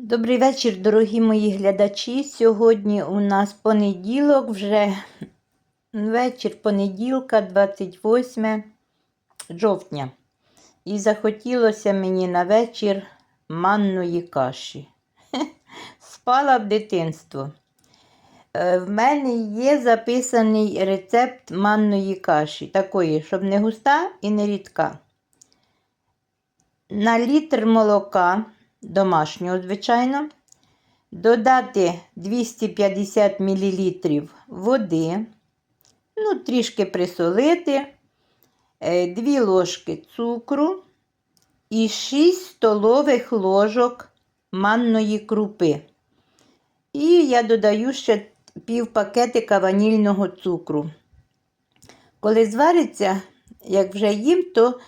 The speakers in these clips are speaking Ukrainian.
Добрий вечір, дорогі мої глядачі. Сьогодні у нас понеділок, вже вечір понеділка, 28 жовтня. І захотілося мені на вечір манної каші. Спала в дитинство. Е, В мене є записаний рецепт манної каші, такої, щоб не густа і не рідка. На літр молока домашнього, звичайно, додати 250 мл води, ну, трішки присолити, 2 ложки цукру і 6 столових ложок манної крупи. І я додаю ще пів пакетика ванільного цукру. Коли звариться, як вже їм, то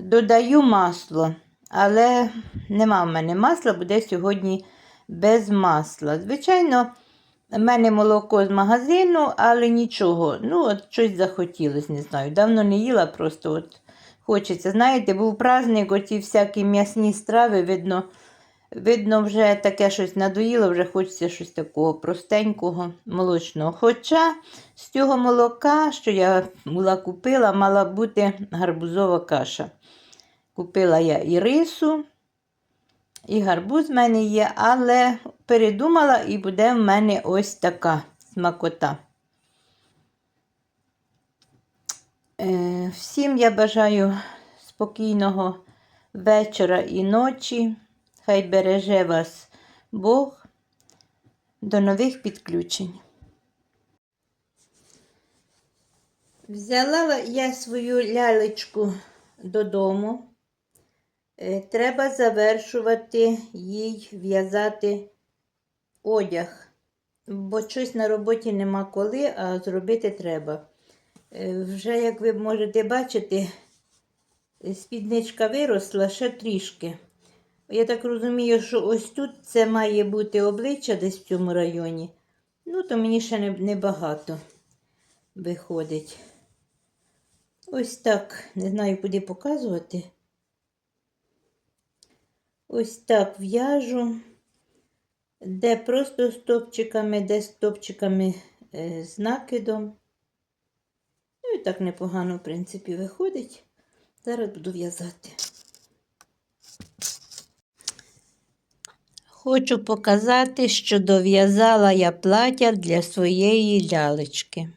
додаю масло. Але нема в мене масла, буде сьогодні без масла. Звичайно, в мене молоко з магазину, але нічого. Ну, от щось захотілося, не знаю. Давно не їла, просто от хочеться. Знаєте, був праздник, оці всякі м'ясні страви, видно, видно, вже таке щось надоїло, вже хочеться щось такого простенького, молочного. Хоча з цього молока, що я була купила, мала бути гарбузова каша. Купила я і рису, і гарбуз в мене є, але передумала і буде в мене ось така смакота. Е, Всім я бажаю спокійного вечора і ночі. Хай береже вас Бог. До нових підключень. Взяла я свою лялечку додому. Е, Треба завершувати їй в'язати одяг, бо щось на роботі нема коли, а зробити треба. Е, Вже, як ви можете бачити, спідничка виросла ще трішки. Я так розумію, що ось тут це має бути обличчя десь в цьому районі. Ну, то мені ще не- небагато виходить. Ось так, не знаю, куди показувати. Ось так в'яжу, де просто стопчиками, де стопчиками е, з накидом. Ну і так непогано, в принципі, виходить. Зараз буду в'язати. Хочу показати, що дов'язала я плаття для своєї лялечки.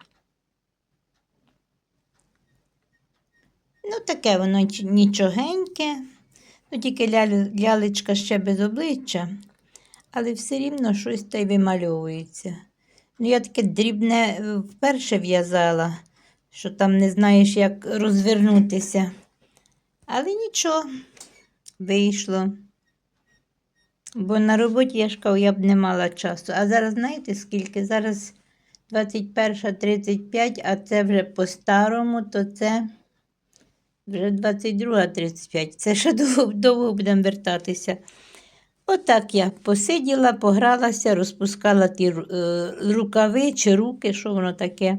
Ну, таке воно нічогеньке. Ну, тільки лялечка ще без обличчя, але все рівно щось та й вимальовується. Ну, я таке дрібне е, вперше в'язала, що там не знаєш, як розвернутися. Але нічого, вийшло. Бо на роботі я ж я б не мала часу. А зараз знаєте скільки? Зараз 21.35, а це вже по-старому, то це вже 22.35. Це ще довго, довго будемо вертатися. Отак я посиділа, погралася, розпускала ті е, рукави чи руки, що воно таке.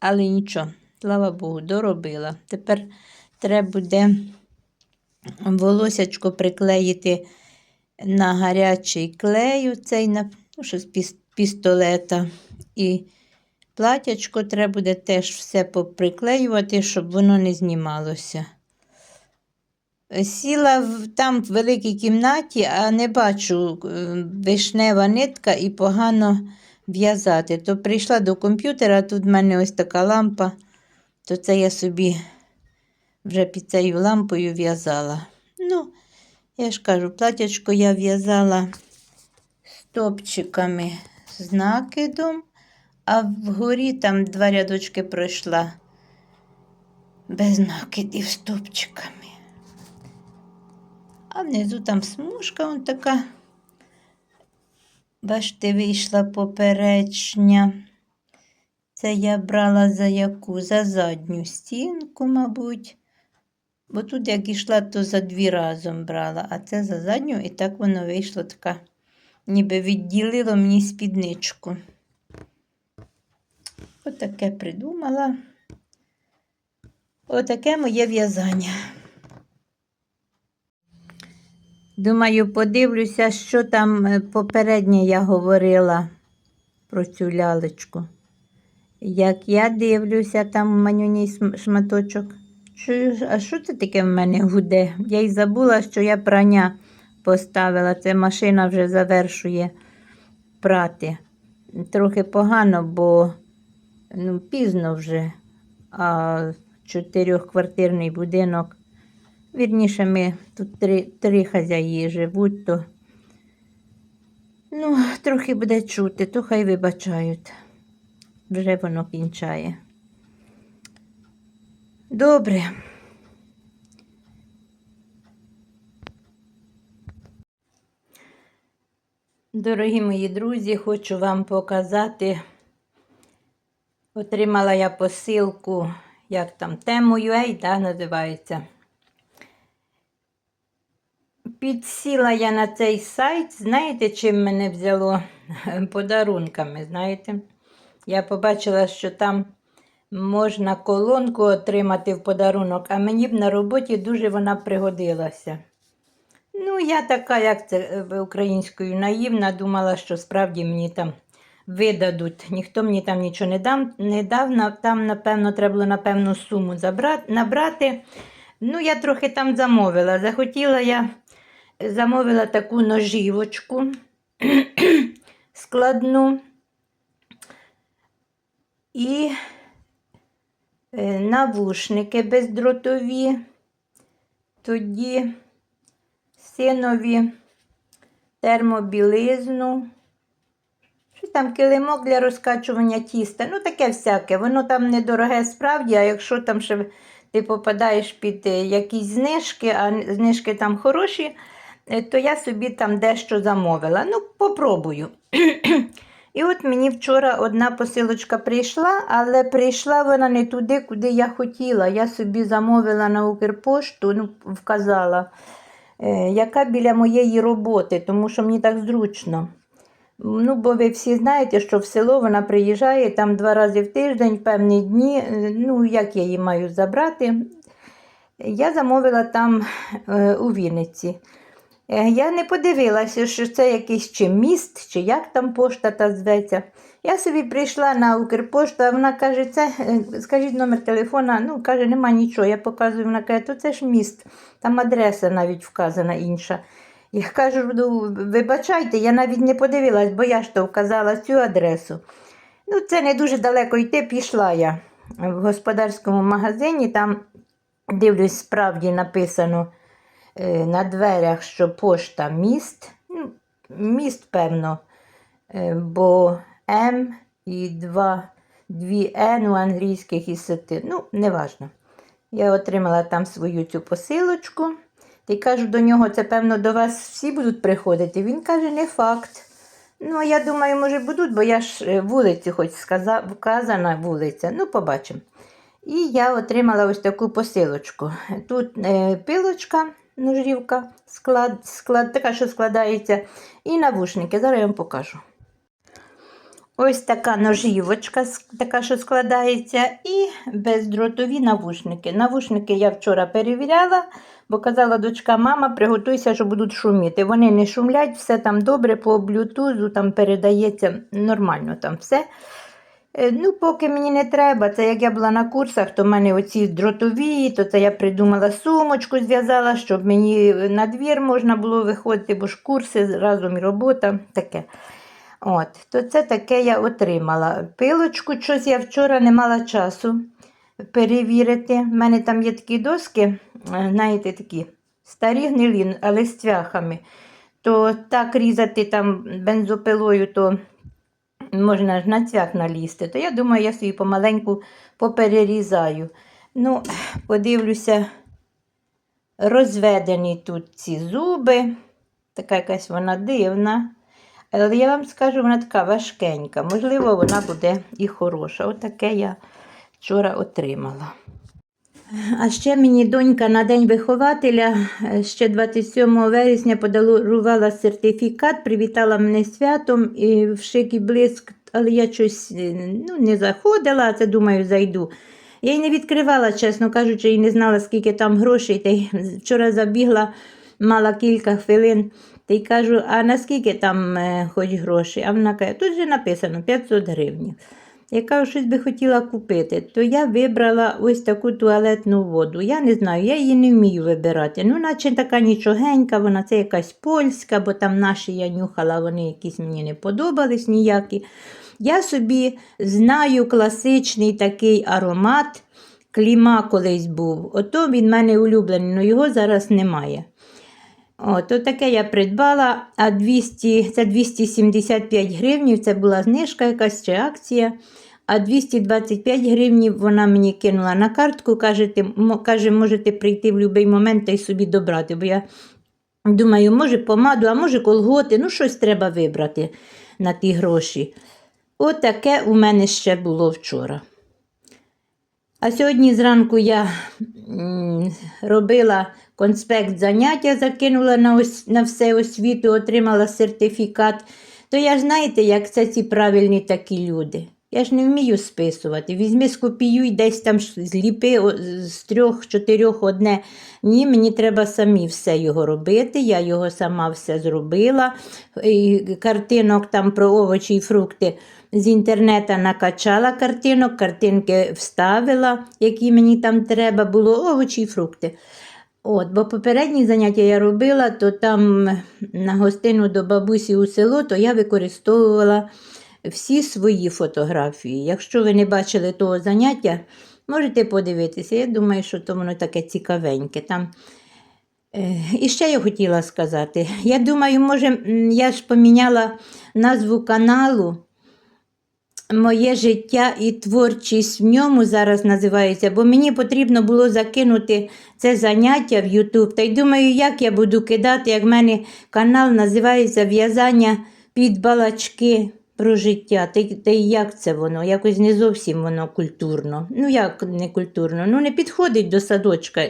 Але нічого, слава Богу, доробила. Тепер треба буде волосячко приклеїти на гарячий клей, цей на ну, що з пістолета. І платячко треба буде теж все поприклеювати, щоб воно не знімалося. Сіла в, там в великій кімнаті, а не бачу е, вишнева нитка і погано в'язати. То прийшла до комп'ютера, тут в мене ось така лампа, то це я собі вже під цією лампою в'язала. Ну, я ж кажу, платячко я в'язала стопчиками з накидом, а вгорі там два рядочки пройшла без накидів стопчиками. А внизу там смужка он така. Бачите, вийшла поперечня. Це я брала за яку? За задню стінку, мабуть. Бо тут, як йшла, то за дві разом брала, а це за задню, і так воно вийшло така, ніби відділило мені спідничку. Отаке придумала. Отаке моє в'язання. Думаю, подивлюся, що там е, попереднє я говорила про цю лялечку. Як я дивлюся, там манюній см- шматочок. Чуєш, а що це таке в мене гуде? Я й забула, що я прання поставила. Це машина вже завершує прати. Трохи погано, бо ну, пізно вже. А чотирьохквартирний будинок. Вірніше, ми тут три, три хазяї живуть, то ну, трохи буде чути, то хай вибачають. Вже воно кінчає. Добре. Дорогі мої друзі, хочу вам показати. Отримала я посилку, як там Temu.ua, да, називається. Підсіла я на цей сайт, знаєте, чим мене взяло подарунками, знаєте? Я побачила, що там можна колонку отримати в подарунок, а мені б на роботі дуже вона пригодилася. Ну, я така, як це е, українською наївна, думала, що справді мені там видадуть. Ніхто мені там нічого не, дам, не дав, там, напевно, треба було на певну суму забрати, набрати. Ну, я трохи там замовила. Захотіла я, замовила таку ножівочку складну і е, навушники бездротові. Тоді синові термобілизну. Там килимок для розкачування тіста. Ну, таке всяке. Воно там недороге справді, а якщо там ще ти попадаєш під е, якісь знижки, а знижки там хороші, е, то я собі там дещо замовила. Ну, попробую. І от мені вчора одна посилочка прийшла, але прийшла вона не туди, куди я хотіла. Я собі замовила на Укрпошту, ну, вказала, е, яка біля моєї роботи, тому що мені так зручно. Ну, бо ви всі знаєте, що в село вона приїжджає там два рази в тиждень, певні дні. Е, Ну, як я її маю забрати? Я замовила там е, у Вінниці. Е, Я не подивилася, що це якийсь чи міст, чи як там пошта та зветься. Я собі прийшла на Укрпошту, а вона каже, це, е, скажіть номер телефона, ну, каже, нема нічого. Я показую, вона каже, то це ж міст, там адреса навіть вказана інша. Я кажу, ну, вибачайте, я навіть не подивилась, бо я ж то вказала цю адресу. Ну, це не дуже далеко йти, пішла я в господарському магазині, там дивлюсь, справді написано е, на дверях, що пошта міст. Ну, міст, певно, е, бо М і 2, 2 Н у англійських і сети. Ну, неважно. Я отримала там свою цю посилочку. Й кажу до нього, це певно до вас всі будуть приходити. Він каже, не факт. Ну, я думаю, може будуть, бо я ж е, вулицю хоч вказана вулиця. Ну, побачимо. І я отримала ось таку посилочку. Тут е, пилочка, ножівка, склад, склад, така, що складається, і навушники. Зараз я вам покажу. Ось така ножівочка, така, що складається, і бездротові навушники. Навушники я вчора перевіряла, бо казала дочка, мама, приготуйся, що будуть шуміти. Вони не шумлять, все там добре, по блютузу там передається нормально там все. Е, Ну, поки мені не треба, це як я була на курсах, то в мене оці дротові, то це я придумала сумочку, зв'язала, щоб мені на двір можна було виходити, бо ж курси разом і робота таке. От, то це таке я отримала. Пилочку, щось я вчора не мала часу перевірити. У мене там є такі доски, е, знаєте, такі старі гнилі, але з цвяхами. То так різати там бензопилою, то можна ж на цвях налізти. То я думаю, я собі помаленьку поперерізаю. Ну, подивлюся, розведені тут ці зуби. Така якась вона дивна. Але я вам скажу, вона така важкенька. Можливо, вона буде і хороша. Отаке я вчора отримала. А ще мені донька на День вихователя е, ще 27 вересня подарувала сертифікат, привітала мене святом і в шик і блиск, але я щось е, ну, не заходила, а це думаю, зайду. Я й не відкривала, чесно кажучи, і не знала, скільки там грошей. Та й вчора забігла мала кілька хвилин. Та й кажу, а наскільки там е, хоч гроші? А вона каже, тут же написано 500 гривень. Я щось би хотіла купити, то я вибрала ось таку туалетну воду. Я не знаю, я її не вмію вибирати. Ну, наче така нічогенька, вона це якась польська, бо там наші я нюхала, вони якісь мені не подобались ніякі. Я собі знаю класичний такий аромат. Кліма колись був. Ото він в мене улюблений, але його зараз немає. От, таке я придбала, а 200, це 275 гривнів, це була знижка якась чи акція. А 225 гривнів вона мені кинула на картку, каже, каже, можете прийти в будь-який момент та й собі добрати. Бо я думаю, може помаду, а може колготи, ну щось треба вибрати на ті гроші. Отаке у мене ще було вчора. А сьогодні зранку я робила конспект заняття, закинула на, ос, на все освіту, отримала сертифікат. То я знаєте, як це ці правильні такі люди. Я ж не вмію списувати. Візьми, скопіюй, десь там зліпи з трьох-чотирьох одне. Ні, мені треба самі все його робити. Я його сама все зробила. І картинок там про овочі і фрукти з інтернету накачала картинок, картинки вставила, які мені там треба було, овочі і фрукти. От, бо попередні заняття я робила, то там на гостину до бабусі у село, то я використовувала всі свої фотографії. Якщо ви не бачили того заняття, можете подивитися. Я думаю, що то воно таке цікавеньке. Там Е, І ще я хотіла сказати. Я думаю, може, я ж поміняла назву каналу. Моє життя і творчість в ньому зараз називається, бо мені потрібно було закинути це заняття в Ютуб. Та й думаю, як я буду кидати, як в мене канал називається В'язання під балачки про життя. Та, та як це воно? Якось не зовсім воно культурно. Ну, як не культурно? Ну, не підходить до садочка.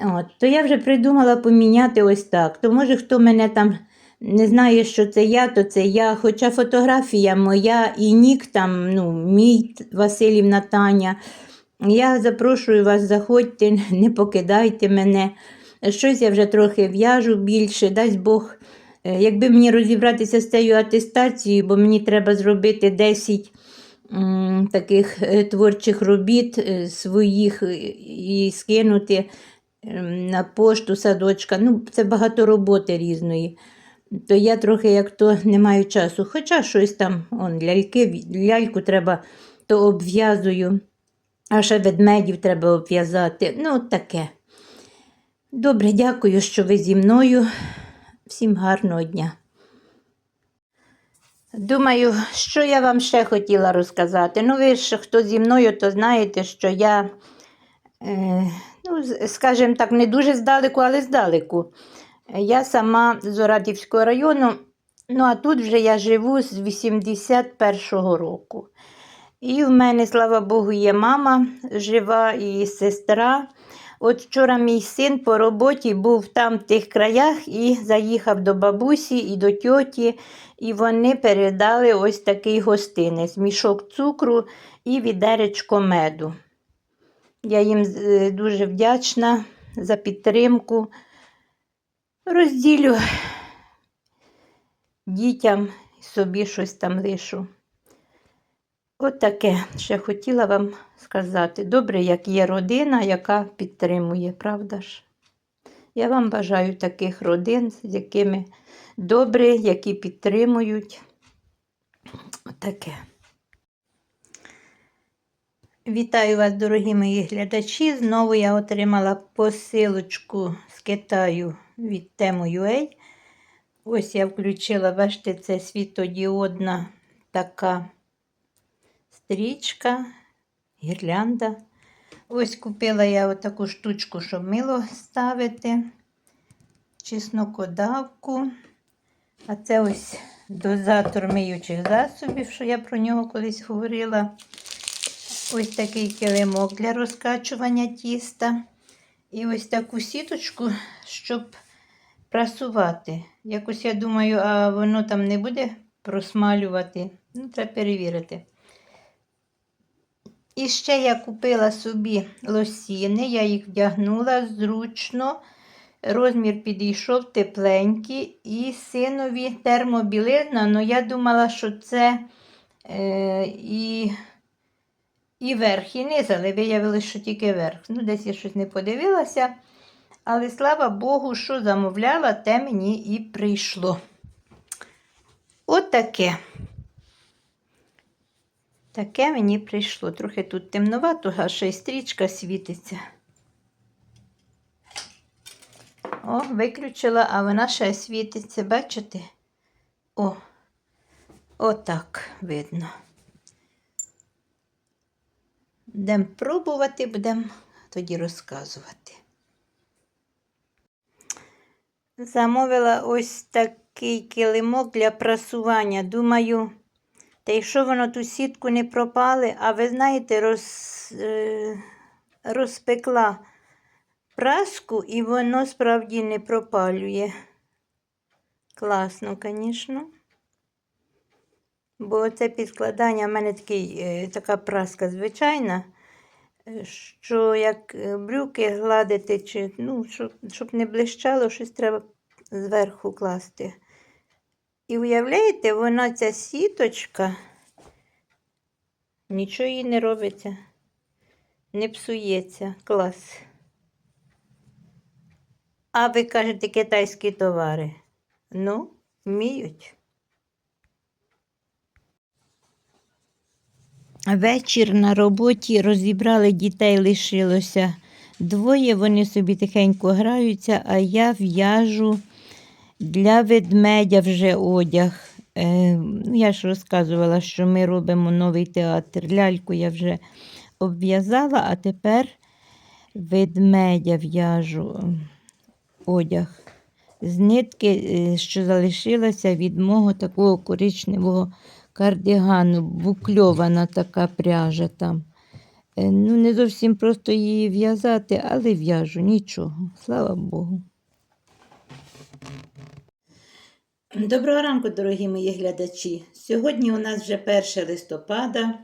От, то я вже придумала поміняти ось так. То може хто мене там не знає, що це я, то це я. Хоча фотографія моя і нік там, ну, мій Василівна Таня. Я запрошую вас, заходьте, не покидайте мене. Щось я вже трохи в'яжу більше, дасть Бог. Е, Якби мені розібратися з цією атестацією, бо мені треба зробити 10 таких е, творчих робіт е, своїх і скинути ем, на пошту садочка. Ну, це багато роботи різної. То я трохи як то не маю часу. Хоча щось там, он, ляльки, ляльку треба, то обв'язую, а ще ведмедів треба обв'язати. Ну, таке. Добре, дякую, що ви зі мною. Всім гарного дня. Думаю, що я вам ще хотіла розказати. Ну, ви ж хто зі мною, то знаєте, що я, е, ну, скажімо так, не дуже здалеку, але здалеку. Я сама з Орадівського району, ну а тут вже я живу з 81-го року. І в мене, слава Богу, є мама жива і сестра. От вчора мій син по роботі був там в тих краях і заїхав до бабусі і до тьоті, і вони передали ось такий гостинець, мішок цукру і відеречко меду. Я їм е, дуже вдячна за підтримку. Розділю дітям собі щось там лишу. От ще хотіла вам сказати. Добре, як є родина, яка підтримує, правда ж? Я вам бажаю таких родин, з якими добре, які підтримують. Отаке. Вітаю вас, дорогі мої глядачі. Знову я отримала посилочку з Китаю від Temu.ua. Ось я включила, бачите, це світодіодна така стрічка, гірлянда. Ось купила я отаку штучку, щоб мило ставити, чеснокодавку. А це ось дозатор миючих засобів, що я про нього колись говорила. Ось такий килимок для розкачування тіста. І ось таку сіточку, щоб прасувати. Якось я думаю, а воно там не буде просмалювати. Ну, треба перевірити. І ще я купила собі лосіни, я їх вдягнула зручно. розмір підійшов тепленький і синові термобілизна, але я думала, що це е, і, і верх, і низ, але виявилося, що тільки верх. Ну, десь я щось не подивилася. Але слава Богу, що замовляла, те мені і прийшло. Отаке. Таке мені прийшло. Трохи тут темновато, а ще й стрічка світиться. О, виключила, а вона ще світиться, бачите? О, отак видно. Будемо пробувати, будемо тоді розказувати. Замовила ось такий килимок для прасування. Думаю, та й що воно ту сітку не пропали, а ви знаєте, роз, е, розпекла праску і воно справді не пропалює. Класно, звісно. Бо це підкладання в мене такий, е, така праска звичайна, е, що як брюки гладити, чи, ну, щоб, щоб не блищало, щось треба зверху класти. І уявляєте, вона ця сіточка, нічого їй не робиться, не псується. Клас. А ви кажете китайські товари? Ну, вміють. Вечір на роботі розібрали дітей, лишилося двоє. Вони собі тихенько граються, а я в'яжу для ведмедя вже одяг. Е, ну, я ж розказувала, що ми робимо новий театр. Ляльку я вже обв'язала, а тепер ведмедя в'яжу одяг. З нитки, е, що залишилася від мого такого коричневого кардигану, букльована така пряжа там. Е, Ну, не зовсім просто її в'язати, але в'яжу нічого. Слава Богу. Доброго ранку, дорогі мої глядачі. Сьогодні у нас вже 1 листопада.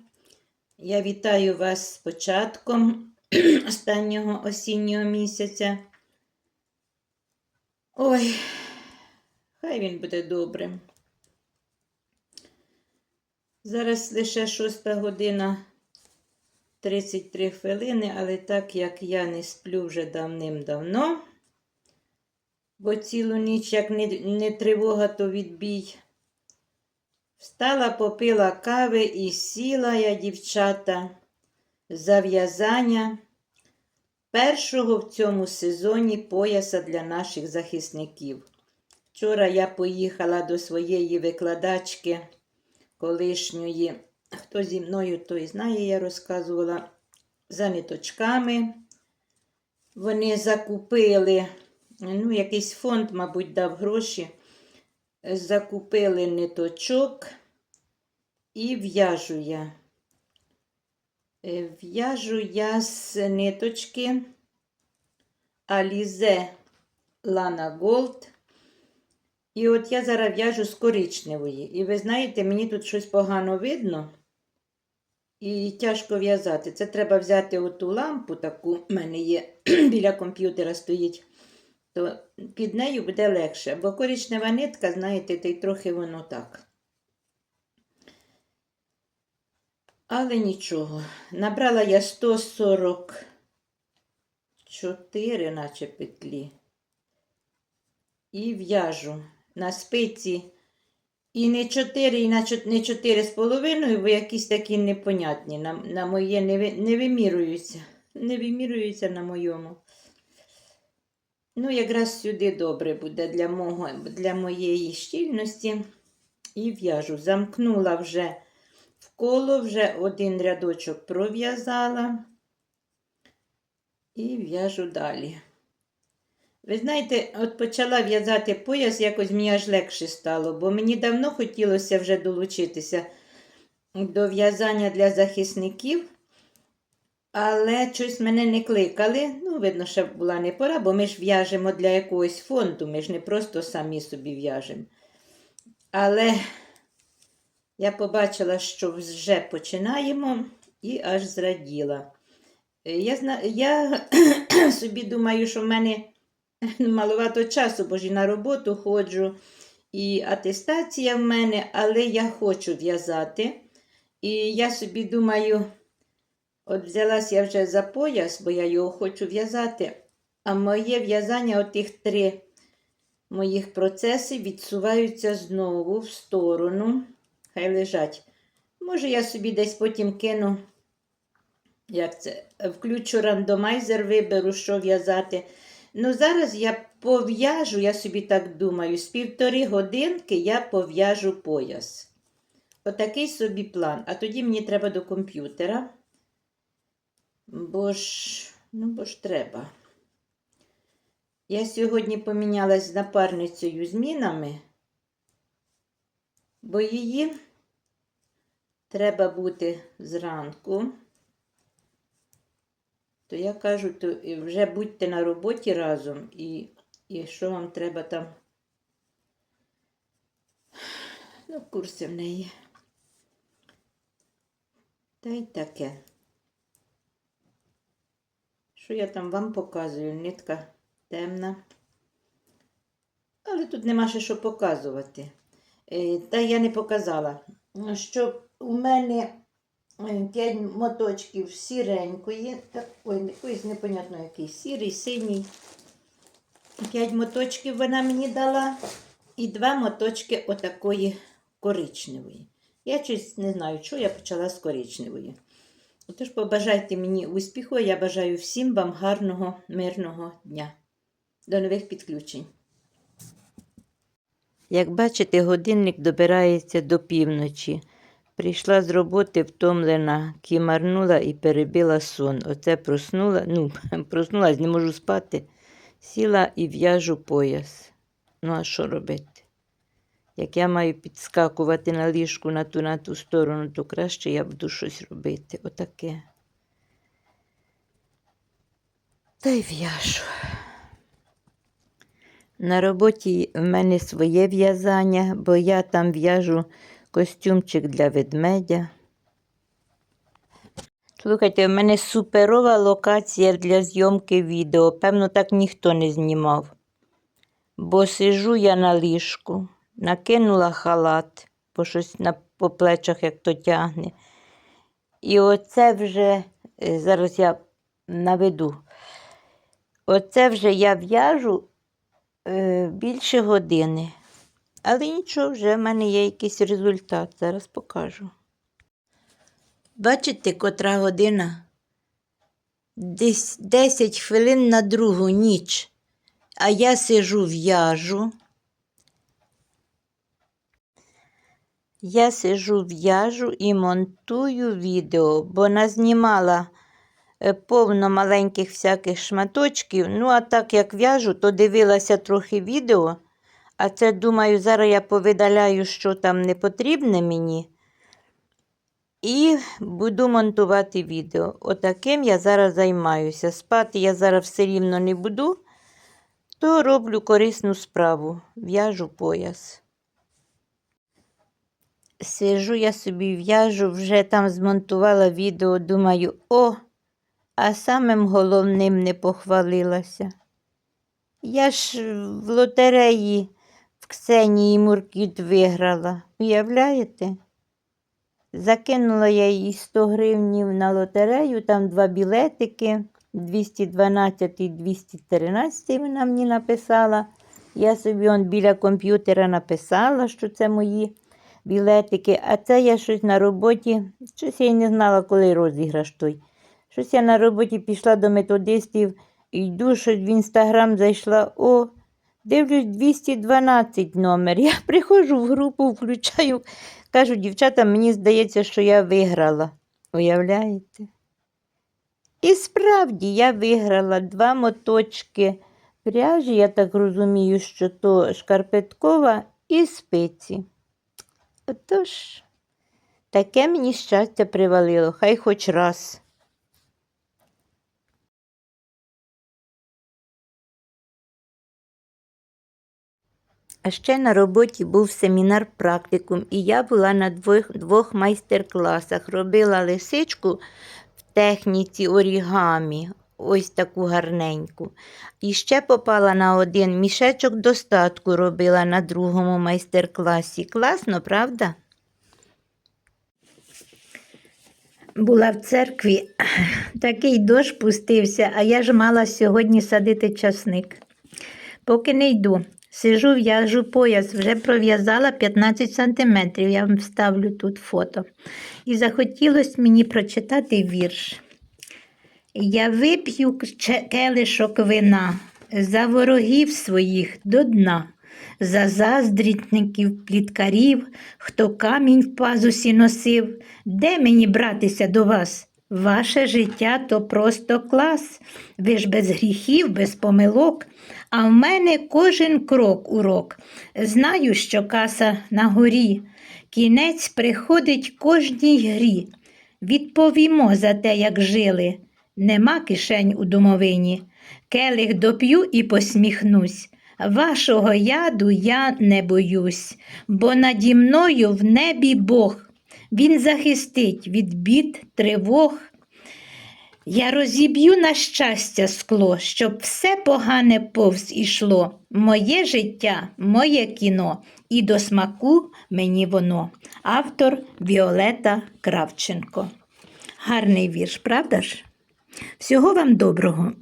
Я вітаю вас з початком останнього осіннього місяця. Ой, хай він буде добрим. Зараз лише 6 година 33 хвилини, але так як я не сплю вже давним-давно, бо цілу ніч, як не, не тривога, то відбій. Встала, попила кави і сіла я, дівчата, за в'язання першого в цьому сезоні пояса для наших захисників. Вчора я поїхала до своєї викладачки колишньої. Хто зі мною, той знає, я розказувала за ниточками. Вони закупили, ну, якийсь фонд, мабуть, дав гроші. Закупили ниточок і в'яжу я. Е, В'яжу я з ниточки Alize Lana Gold. І от я зараз в'яжу з коричневої. І ви знаєте, мені тут щось погано видно. І тяжко в'язати. Це треба взяти оту лампу, таку в мене є біля комп'ютера стоїть, то під нею буде легше. Бо коричнева нитка, знаєте, та й трохи воно так. Але нічого. Набрала я 144, наче петлі. І в'яжу на спиці. І не 4, і не 4 з половиною, бо якісь такі непонятні. На, на моє не, не вимірюються. Не вимірюються на моєму. Ну, якраз сюди добре буде для, мого, для моєї щільності. І в'яжу. Замкнула вже в коло, вже один рядочок пров'язала. І в'яжу далі. Ви знаєте, от почала в'язати пояс, якось мені аж легше стало, бо мені давно хотілося вже долучитися до в'язання для захисників, але щось мене не кликали. Ну, видно, що була не пора, бо ми ж в'яжемо для якогось фонду, ми ж не просто самі собі в'яжемо. Але я побачила, що вже починаємо, і аж зраділа. Е, Я, зна... я собі думаю, що в мене маловато часу, бо ж і на роботу ходжу, і атестація в мене, але я хочу в'язати. І я собі думаю, от взялась я вже за пояс, бо я його хочу в'язати. А моє в'язання, отих три моїх процеси відсуваються знову в сторону. Хай лежать. Може, я собі десь потім кину, як це, включу рандомайзер, виберу, що в'язати. Ну, зараз я пов'яжу, я собі так думаю, з півтори годинки я пов'яжу пояс. Отакий собі план. А тоді мені треба до комп'ютера. Бо ж, ну, бо ж треба. Я сьогодні помінялась з напарницею змінами, бо її треба бути зранку. То я кажу, то вже будьте на роботі разом і, і що вам треба там. Ну, курси в неї. Та й таке. Що я там вам показую? Нитка темна. Але тут нема ще що показувати. Е, Та я не показала, що у мене 5 моточків сіренької, ой, якоїсь непонятно який, сірий, синій. 5 моточків вона мені дала. І два моточки отакої коричневої. Я щось не знаю, що я почала з коричневої. Отож, побажайте мені успіху, я бажаю всім вам гарного, мирного дня. До нових підключень. Як бачите, годинник добирається до півночі. Прийшла з роботи втомлена, кімарнула і перебила сон. Оце проснула, ну, проснулась, не можу спати. Сіла і в'яжу пояс. Ну, а що робити? Як я маю підскакувати на ліжку на ту на ту сторону, то краще я буду щось робити. Отаке. Та й в'яжу. На роботі в мене своє в'язання, бо я там в'яжу костюмчик для ведмедя. Слухайте, в мене суперова локація для зйомки відео. Певно, так ніхто не знімав. Бо сижу я на ліжку, накинула халат, бо щось на, по плечах як то тягне. І оце вже, е, зараз я наведу. Оце вже я в'яжу е, більше години. Але нічого, вже в мене є якийсь результат. Зараз покажу. Бачите, котра година? Десь 10 хвилин на другу ніч. А я сижу в'яжу. Я сижу в'яжу і монтую відео, бо назнімала е, повно маленьких всяких шматочків. Ну, а так як в'яжу, то дивилася трохи відео. А це, думаю, зараз я повидаляю, що там не потрібне мені. І буду монтувати відео. Отаким я зараз займаюся. Спати я зараз все рівно не буду, то роблю корисну справу. В'яжу пояс. Сижу я собі в'яжу, вже там змонтувала відео, думаю, о, а самим головним не похвалилася. Я ж в лотереї в Ксенії Муркіт виграла. Уявляєте? Закинула я їй 100 гривнів на лотерею, там два білетики, 212 і 213 вона мені написала. Я собі он біля комп'ютера написала, що це мої білетики, а це я щось на роботі, щось я не знала, коли розіграш той. Щось я на роботі пішла до методистів йду, щось в інстаграм зайшла. О, дивлюсь 212 номер. Я приходжу в групу, включаю, кажу, дівчата, мені здається, що я виграла. Уявляєте? І справді я виграла два моточки пряжі, я так розумію, що то шкарпеткова і спиці. Отож, таке мені щастя привалило, хай хоч раз. А ще на роботі був семінар практикум, і я була на двох, двох майстер-класах. Робила лисичку в техніці орігамі. Ось таку гарненьку. І ще попала на один мішечок достатку робила на другому майстер-класі. Класно, правда? Була в церкві, такий дощ пустився, а я ж мала сьогодні садити часник. Поки не йду, сижу, в'яжу пояс, вже пров'язала 15 сантиметрів, я вам вставлю тут фото. І захотілося мені прочитати вірш. Я вип'ю келишок вина за ворогів своїх до дна, за заздрітників, пліткарів, хто камінь в пазусі носив. Де мені братися до вас? Ваше життя то просто клас. Ви ж без гріхів, без помилок. А в мене кожен крок урок. Знаю, що каса на горі. Кінець приходить кожній грі. Відповімо за те, як жили. Нема кишень у домовині. Келих доп'ю і посміхнусь. Вашого яду я не боюсь, бо наді мною в небі Бог. Він захистить від бід, тривог. Я розіб'ю на щастя скло, щоб все погане повз ішло. Моє життя, моє кіно, і до смаку мені воно. Автор Віолета Кравченко. Гарний вірш, правда ж? Всього вам доброго!